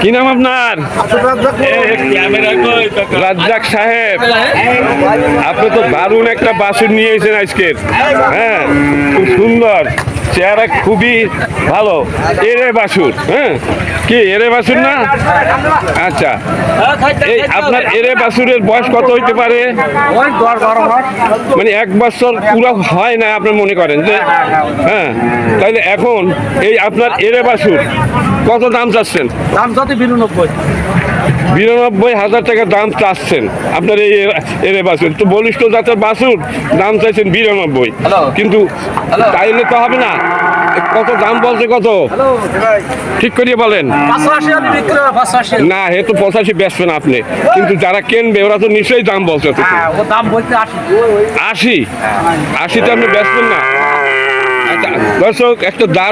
কি নাম আপনার? রাজ্জাক সাহেব আপনি তো দারুণ একটা বাসুর নিয়ে এসেছেন আজকের। হ্যাঁ খুব সুন্দর। চেহারা খুবই ভালো। এরে বাসুর হ্যাঁ? কি এরে বাসুর না? আচ্ছা। এই আপনার এরে বাসুরের বয়স কত হইতে পারে? মানে এক বছর পুরো হয় না আপনি মনে করেন যে? হ্যাঁ? তাইলে এখন এই আপনার এরে বাসুর কত দাম চাচ্ছেন? দাম যাতে বিরানব্বই। বিরানব্বই হাজার টাকা দাম চাচ্ছেন আপনার এই এরে বাসুর। তো বলিষ্ঠ জাতের বাসুর দাম চাইছেন বিরানব্বই। কিন্তু তাইলে তো হবে না। কত দাম বলছে কত? ঠিক করিয়ে বলেন। না হে তো পঁচাশি বেচবেন আপনি। কিন্তু যারা কিনবে ওরা তো নিশ্চয়ই দাম বলছে। হ্যাঁ আশি। আশি? আশিটা আপনি বেচবেন না? আচ্ছা দর্শক একটা দারুণ